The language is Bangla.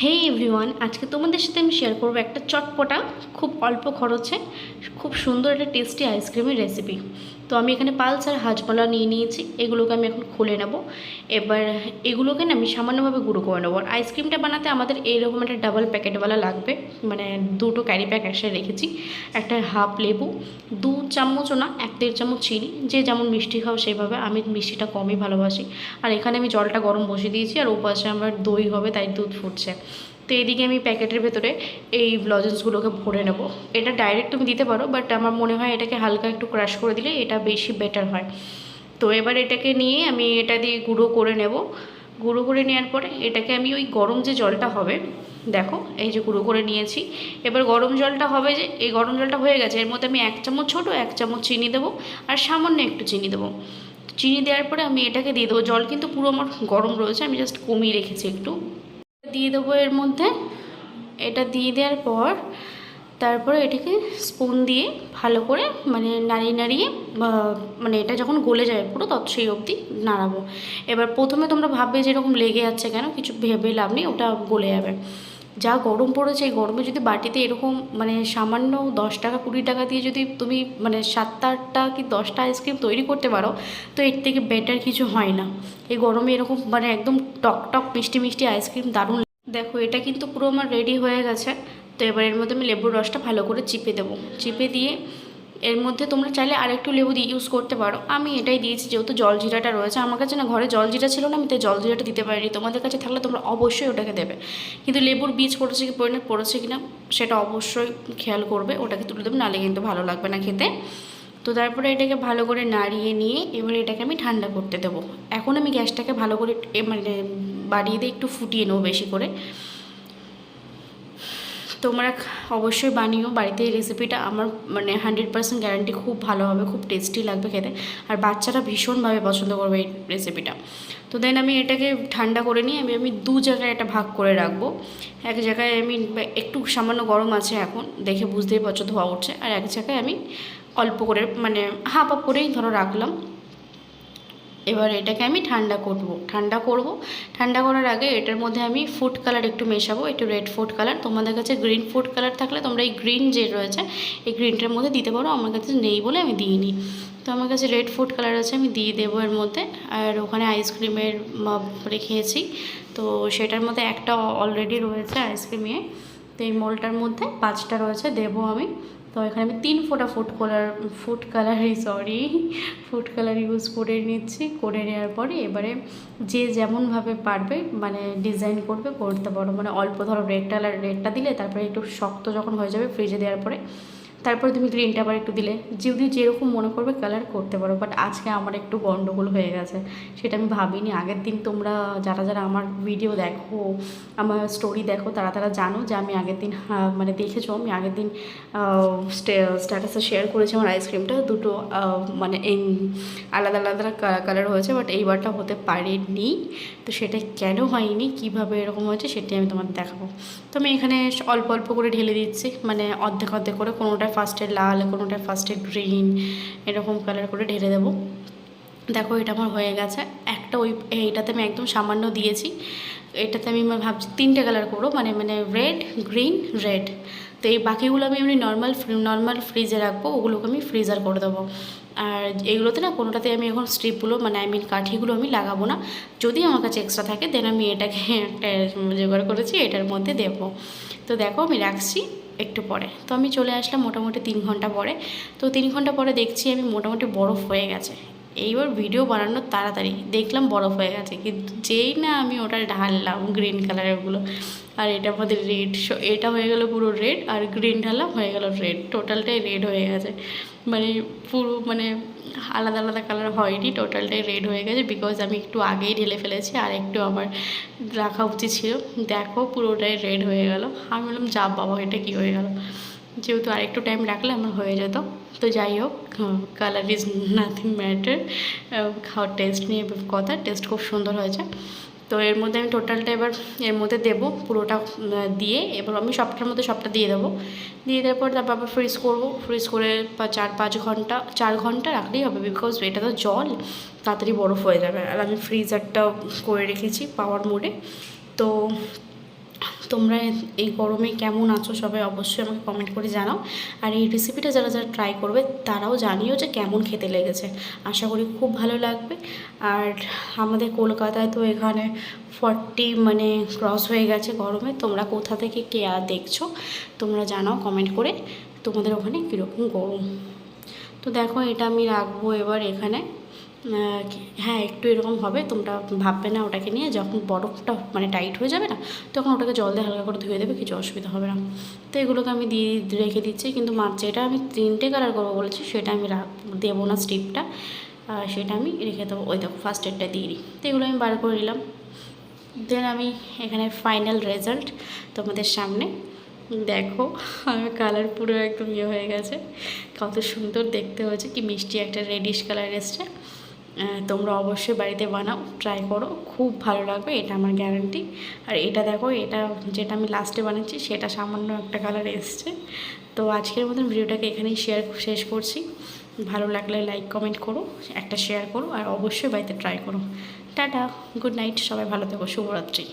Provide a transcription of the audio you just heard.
হে এভরিওয়ান আজকে তোমাদের সাথে আমি শেয়ার করব একটা চটপটা, খুব অল্প খরচে, খুব সুন্দর একটা টেস্টি আইসক্রিমের রেসিপি তো আমি এখানে পালস আর হাজমলা নিয়ে নিয়েছি, এগুলোকে আমি এখন খুলে নেব। এবার এগুলোকে না আমি সামান্যভাবে গুঁড়ো করে নেব। আর আইসক্রিমটা বানাতে আমাদের এইরকম একটা ডাবল প্যাকেটওয়ালা লাগবে। মানে দুটো ক্যারি প্যাক একসাথে রেখেছি। একটা হাফ লেবু, দু চামচও না, এক দেড় চামচ চিনি, যে যেমন মিষ্টি খাও সেইভাবে আমি মিষ্টিটা কমই ভালোবাসি। আর এখানে আমি জলটা গরম বসিয়ে দিয়েছি, আর ওপাশে আমার দই হবে, তাই দুধ ফুটছে। তো এদিকে আমি প্যাকেটের ভেতরে এই লজেন্সগুলোকে ভরে নেব। এটা ডাইরেক্ট তুমি দিতে পারো বাট আমার মনে হয় এটাকে হালকা একটু ক্রাশ করে দিলে এটা বেশি বেটার হয়। তো এবার এটাকে নিয়ে আমি এটা দিয়ে গুঁড়ো করে নেব। গুঁড়ো করে নেওয়ার পরে এটাকে আমি ওই গরম যে জলটা হবে, দেখো, এই যে গুঁড়ো করে নিয়েছি। এবার গরম জলটা হবে যে, এই গরম জলটা হয়ে গেছে, এর মধ্যে আমি এক চামচ ছোটো, এক চামচ চিনি দেবো, আর সামান্য একটু চিনি দেবো। চিনি দেওয়ার পরে আমি এটাকে দিয়ে দেবো। জল কিন্তু পুরো আমার গরম রয়েছে, আমি জাস্ট কমিয়ে রেখেছি একটু। দিয়ে দেবো এর মধ্যে। এটা দিয়ে দেওয়ার পর তারপরে এটাকে স্পুন দিয়ে ভালো করে মানে নাড়িয়ে নাড়িয়ে মানে এটা যখন গলে যাবে পুরো, তত সেই অবধি নাড়াবো। এবার প্রথমে তোমরা ভাববে যেরকম লেগে যাচ্ছে কেন, কিছু ভেবে লাভ নেই, ওটা গলে যাবে। যা গরম পড়েছে, এই গরমে যদি বাটিতে এরকম মানে সামান্য দশ টাকা, কুড়ি টাকা দিয়ে যদি তুমি মানে সাতটা আটটা কি দশটা আইসক্রিম তৈরি করতে পারো, তো এর থেকে বেটার কিছু হয় না। এই গরমে এরকম মানে একদম টক টক মিষ্টি মিষ্টি আইসক্রিম দারুণ দেখো, এটা কিন্তু পুরো আমার রেডি হয়ে গেছে। তো এবার এর মধ্যে আমি লেবুর রসটা ভালো করে চিপে দেবো। চিপে দিয়ে এর মধ্যে তোমরা চাইলে আরেকটু লেবু দিয়ে ইউজ করতে পারো। আমি এটাই দিয়েছি, যেহেতু জল জিরাটা রয়েছে। আমার কাছে না ঘরে জল জিরা ছিল না, আমি তাই জল জিরাটা দিতে পারিনি। তোমাদের কাছে থাকলে তোমরা অবশ্যই ওটাকে দেবে। কিন্তু লেবুর বীজ পড়েছে কি পরিণত পড়েছে কিনা, সেটা অবশ্যই খেয়াল করবে। ওটাকে তুলে দেবে নালে কিন্তু ভালো লাগবে না খেতে। তো তারপরে এটাকে ভালো করে নাড়িয়ে নিয়ে এবার এটাকে আমি ঠান্ডা করতে দেবো। এখন আমি গ্যাসটাকে ভালো করে মানে বাড়িয়ে দিয়ে একটু ফুটিয়ে নেব বেশি করে। তোমরা অবশ্যই বানিও, বাড়িতে এই রেসিপিটা আমার মানে হান্ড্রেড পার্সেন্ট গ্যারান্টি খুব ভালো হবে, খুব টেস্টি লাগবে খেতে। আর বাচ্চারা ভীষণভাবে পছন্দ করবে এই রেসিপিটা তো দেন আমি এটাকে ঠান্ডা করে নিয়ে আমি আমি দু জায়গায় এটা ভাগ করে রাখব। এক জায়গায় আমি একটু সামান্য গরম আছে এখন, দেখে বুঝতেই পারছ ধোয়া উঠছে। আর এক জায়গায় আমি অল্প করে মানে হাফ আপ করেই ধরো রাখলাম। এবার এটাকে আমি ঠান্ডা করব। ঠান্ডা করব। ঠান্ডা করার আগে এটার মধ্যে আমি ফুড কালার একটু মেশাবো, একটু রেড ফুড কালার তোমাদের কাছে গ্রিন ফুড কালার থাকলে তোমরা এই গ্রিন যে রয়েছে, এই গ্রিনটার মধ্যে দিতে পারো। আমার কাছে নেই বলে আমি দিইনি। তো আমার কাছে রেড ফুড কালার আছে, আমি দিয়ে দেবো এর মধ্যে। আর ওখানে আইসক্রিমের রেখেছি। তো সেটার মধ্যে একটা অলরেডি রয়েছে আইসক্রিমে তো এই মোলটার মধ্যে পাঁচটা রয়েছে, দেবো আমি। তো এখানে আমি তিন ফোটা ফুড কালার ফুড কালারই সরি ফুড কালার ইউজ করে নিচ্ছি। করে নেওয়ার পরে এবারে যে যেমনভাবে পারবে মানে ডিজাইন করবে, করতে পারো। মানে অল্প ধরো রেড কালার রেডটা দিলে তারপরে একটু শক্ত যখন হয়ে যাবে ফ্রিজে দেওয়ার পরে তারপরে তুমি গ্রিনটা আবার একটু দিলে। যদি যেরকম মনে করবে কালার করতে পারো বাট আজকে আমার একটু গন্ডগোল হয়ে গেছে। সেটা আমি ভাবিনি। আগের দিন তোমরা যারা যারা আমার ভিডিও দেখো, আমার স্টোরি দেখো, তারা তারা জানো যে আমি আগের দিন মানে দেখেছ, আমি আগের দিন স্ট্যাটাসে শেয়ার করেছি আমার আইসক্রিমটা দুটো মানে এই আলাদা আলাদা কালার হয়েছে বাট এইবারটা হতে পারেনি। তো সেটা কেন হয়নি? কীভাবে এরকম হয়েছে? সেটাই আমি তোমাদের দেখাবো। তো আমি এখানে অল্প অল্প করে ঢেলে দিচ্ছি। মানে অর্ধেক অর্ধেক করে কোনোটা ফার্স্টে লাল কোনোটা ফার্স্টে গ্রিন, এরকম কালার করে ঢেলে দেবো। দেখো, এটা আমার হয়ে গেছে। একটা ওই, এইটাতে আমি একদম সামান্য দিয়েছি। এটাতে আমি ভাবছি তিনটে কালার করব মানে মানে রেড গ্রিন রেড তো এই বাকিগুলো আমি এমনি নর্মাল নর্মাল ফ্রিজে রাখব, ওগুলোকে আমি ফ্রিজার করে দেবো। আর এগুলোতে না, কোনোটাতে আমি এখন স্ট্রিপগুলো মানে আই মিন কাঠিগুলো আমি লাগাবো না। যদি আমার কাছে এক্সট্রা থাকে দেন আমি এটাকে, একটা জোগাড় করেছি, এটার মধ্যে দেবো। তো দেখো, আমি রাখছি। একটু পরে। তো আমি চলে আসলাম মোটামুটি তিন ঘণ্টা পরে। তো তিন ঘণ্টা পরে দেখছি আমি মোটামুটি বরফ হয়ে গেছে। এইবার ভিডিও বানানোর তাড়াতাড়ি। দেখলাম বরফ হয়ে গেছে, কিন্তু যেই না আমি ওটা ঢাললাম গ্রিন কালারেরগুলো আর এটার মধ্যে রেড এটা হয়ে গেল পুরো রেড আর গ্রিন ঢাললাম হয়ে গেল রেড টোটালটাই রেড হয়ে গেছে। মানে পুরো মানে আলাদা আলাদা কালার হয়নি টোটালটাই রেড হয়ে গেছে বিকজ আমি একটু আগেই ঢেলে ফেলেছি, আর একটু আমার রাখা উচিত ছিল। দেখো পুরোটাই রেড হয়ে গেল। আমি বললাম যা বাবা, এটা কী হয়ে গেল? যেহেতু আরেকটু টাইম রাখলে আমার হয়ে যেত। তো যাই হোক কালার ইজ নাথিং ম্যাটার খাওয়ার টেস্ট নিয়ে কথা টেস্ট খুব সুন্দর হয়েছে। তো এর মধ্যে আমি টোটালটা এবার এর মধ্যে দেবো পুরোটা দিয়ে এবার আমি সবটার মধ্যে সবটা দিয়ে দেবো। দিয়ে দেওয়ার পর তারপর আবার ফ্রিজ করব। ফ্রিজ করে চার পাঁচ ঘণ্টা চার ঘণ্টা রাখলেই হবে বিকজ এটা তো জল তাড়াতাড়ি বরফ হয়ে যাবে। আর আমি ফ্রিজারটা করে রেখেছি পাওয়ার মোডে তো তোমরা এই গরমে কেমন আছো সবাই অবশ্যই আমাকে কমেন্ট করে জানাও। আর এই রেসিপিটা যারা যারা ট্রাই করবে, তারাও জানিও যে কেমন খেতে লেগেছে। আশা করি খুব ভালো লাগবে। আর আমাদের কলকাতায় তো এখানে ফর্টি মানে ক্রস হয়ে গেছে গরমে। তোমরা কোথা থেকে কে আর দেখছ, তোমরা জানাও কমেন্ট করে। তোমাদের ওখানে কীরকম গরম। তো দেখো, এটা আমি রাখব এবার এখানে। হ্যাঁ একটু এরকম হবে। তোমরা ভাববে না ওটাকে নিয়ে। যখন বরফটা মানে টাইট হয়ে যাবে না, তখন ওটাকে জল দিয়ে হালকা করে ধুয়ে দেবে, কিছু অসুবিধা হবে না। তো এগুলোকে আমি দিয়ে রেখে দিচ্ছি। কিন্তু মাছ, যেটা আমি তিনটে কালার করব বলেছি, সেটা আমি রাখ দেবো না স্টিপটা সেটা আমি রেখে দেবো। ওই দেখো ফার্স্ট এডটা দিয়ে দিই। তো এগুলো আমি বার করে নিলাম। দেন আমি এখানে ফাইনাল রেজাল্ট তোমাদের সামনে। দেখো, আমার কালার পুরো একদম ইয়ে হয়ে গেছে। কত সুন্দর দেখতে হয়েছে। কি মিষ্টি একটা রেডিশ কালার এসছে। তোমরা অবশ্যই বাড়িতে বানাও ট্রাই করো, খুব ভালো লাগবে, এটা আমার গ্যারান্টি আর এটা দেখো, এটা যেটা আমি লাস্টে বানাচ্ছি সেটা সামান্য একটা কালার এসছে। তো আজকের মতন ভিডিওটাকে এখানেই শেয়ার শেষ করছি। ভালো লাগলে লাইক কমেন্ট করো, একটা শেয়ার করো, আর অবশ্যই বাড়িতে ট্রাই করো। টাটা গুড নাইট সবাই ভালো থেকো, শুভরাত্রি।